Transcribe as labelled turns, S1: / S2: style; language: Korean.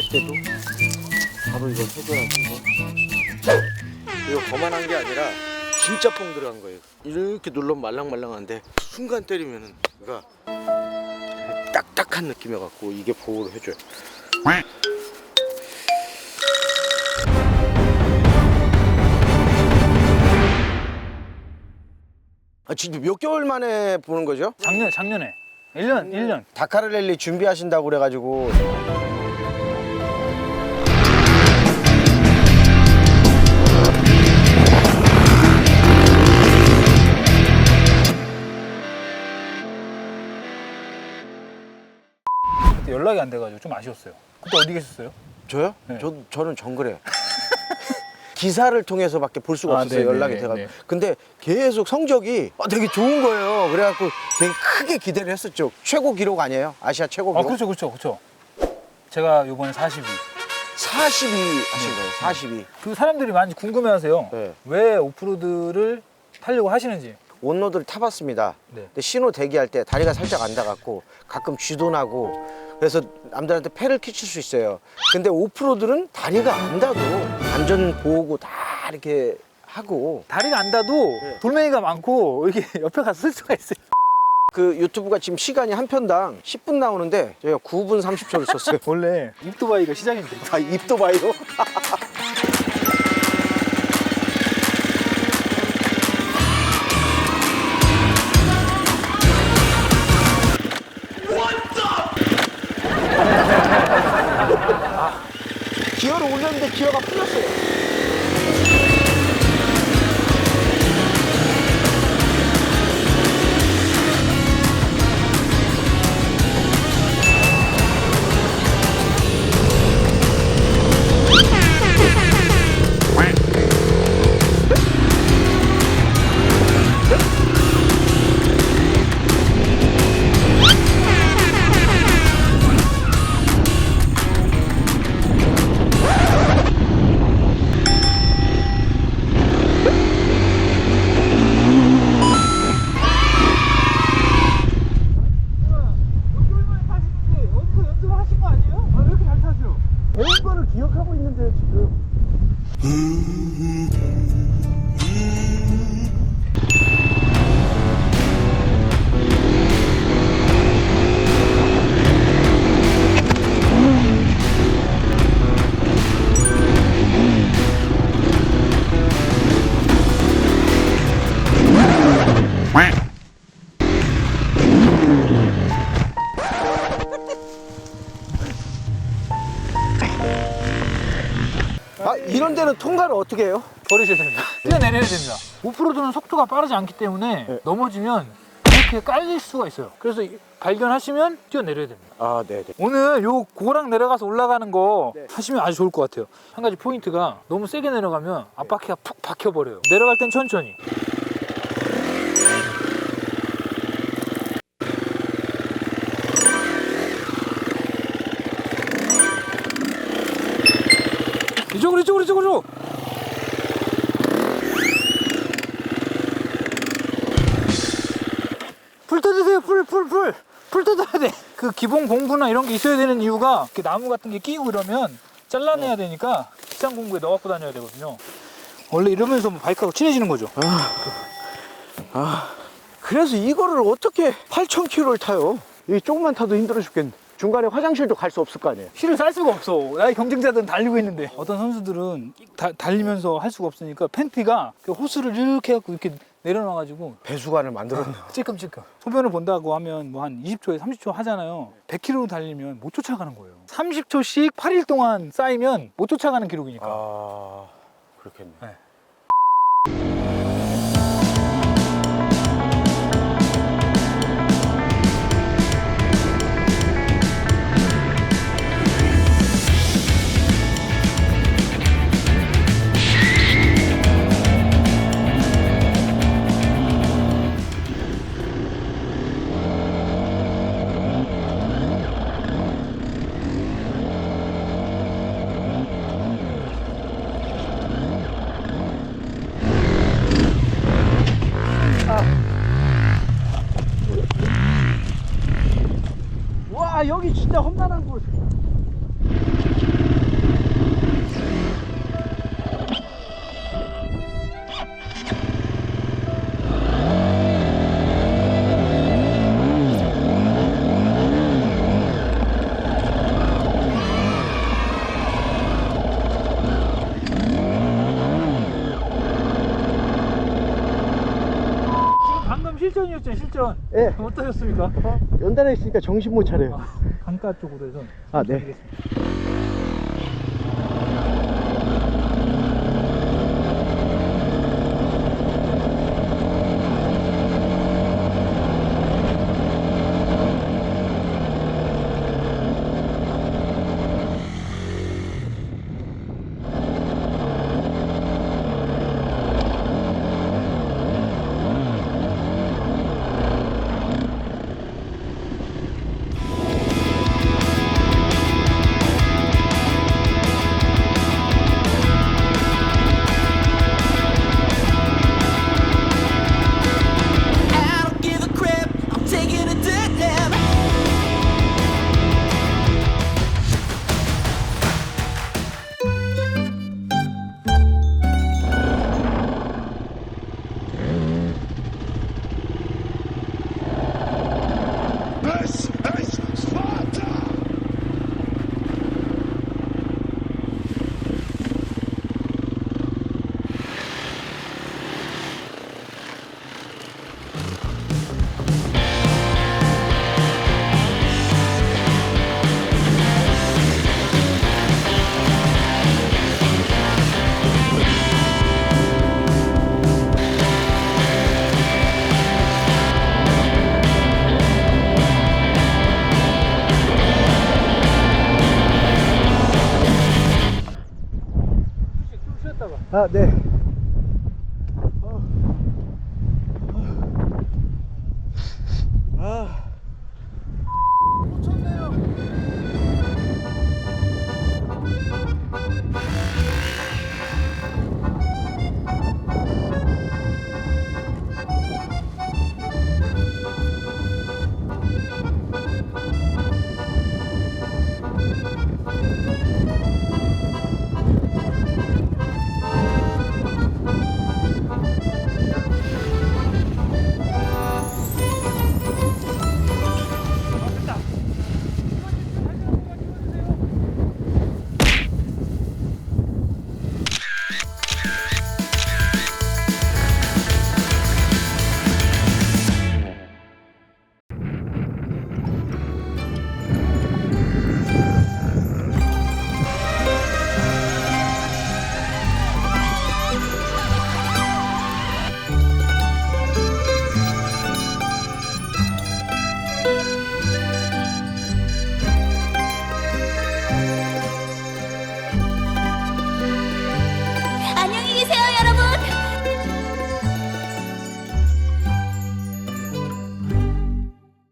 S1: 할 때도 바로 이걸 해줘가지고 이거 거만한 게 아니라 진짜 뻥 들어간 거예요. 이렇게 눌러면 말랑말랑한데 순간 때리면은 그가 딱딱한 느낌이어갖고 이게 보호를 해줘요. 아, 진짜 몇 개월 만에 보는 거죠?
S2: 작년 작년에 1년 1년
S1: 다카르 랠리 준비하신다고 그래가지고
S2: 그때 연락이 안 돼가지고 좀 아쉬웠어요. 그때 어디 계셨어요?
S1: 저요?
S2: 네.
S1: 저 저는 정글해요. 기사를 통해서밖에 볼 수가
S2: 아,
S1: 없었어요
S2: 네네,
S1: 연락이
S2: 네,
S1: 돼가지고
S2: 네.
S1: 근데 계속 성적이 아, 되게 좋은 거예요 그래갖고 되게 크게 기대를 했었죠 최고 기록 아니에요 아시아 최고
S2: 아
S1: 기록
S2: 그렇죠 그렇죠 그렇죠. 제가 요번에 42.
S1: 42 하신 거예요 42
S2: 그 사람들이 많이 궁금해하세요.
S1: 네.
S2: 왜 오프로드를 타려고 하시는지.
S1: 온로드를 타봤습니다
S2: 네.
S1: 근데 신호 대기할 때 다리가 살짝 안 닿았고 가끔 쥐도 나고 그래서 남들한테 패를 끼칠 수 있어요 근데 오프로드는 다리가 안 닿아도 안전 보호구 다 이렇게 하고
S2: 다리가 안 닿아도
S1: 네.
S2: 돌멩이가 많고 이렇게 옆에 가서 쓸 수가 있어요.
S1: 그 유튜브가 지금 시간이 한 편당 10분 나오는데 저희가 9분 30초를 썼어요
S2: 원래 입도바이가 시작인데.
S1: 아 입도 봐요 기어를 올렸는데 기어가 풀렸어요 Mm-hmm. 데는 통과를 어떻게 해요?
S2: 버리셔야 됩니다. 뛰어내려야 됩니다. 오프로드는 속도가 빠르지 않기 때문에
S1: 네.
S2: 넘어지면 이렇게 깔릴 수가 있어요. 그래서 이- 발견하시면 뛰어내려야 됩니다.
S1: 아 네네
S2: 오늘 요 고랑 내려가서 올라가는 거
S1: 네.
S2: 하시면 아주 좋을 것 같아요. 한 가지 포인트가 너무 세게 내려가면 앞바퀴가 푹 박혀버려요. 내려갈 땐 천천히. 이쪽으로 이쪽으로 이쪽으로 풀 뜯으세요 풀 풀 풀. 풀 뜯어야 돼 그 기본 공부나 이런 게 있어야 되는 이유가 이렇게 나무 같은 게 끼고 이러면 잘라내야 되니까 비싼 공구에 넣어 갖고 다녀야 되거든요. 원래 이러면서 뭐 바이크하고 친해지는 거죠.
S1: 그래서 이거를 어떻게 8,000km를 타요? 이 조금만 타도 힘들어 죽겠네. 중간에 화장실도 갈 수 없을 거 아니에요.
S2: 실을 쌀 수가 없어. 나의 경쟁자들은 달리고 있는데. 어떤 선수들은 다- 달리면서 할 수가 없으니까 팬티가 그 호스를 이렇게 해갖고 이렇게 내려놔가지고
S1: 배수관을 만들었네.
S2: 찔끔찔끔 소변을 본다고 하면 뭐 한 20초에 30초 하잖아요 100km 달리면 못 쫓아가는 거예요 30초씩 8일 동안 쌓이면 못 쫓아가는 기록이니까
S1: 아, 그렇겠네.
S2: 네.
S1: 여기 진짜 험난한 곳
S2: 실전이었죠 실전
S1: 예.
S2: 어떠셨습니까?
S1: 연단에 있으니까 정신 못 차려요
S2: 아. 강가 쪽으로 해서
S1: 아, 네. あで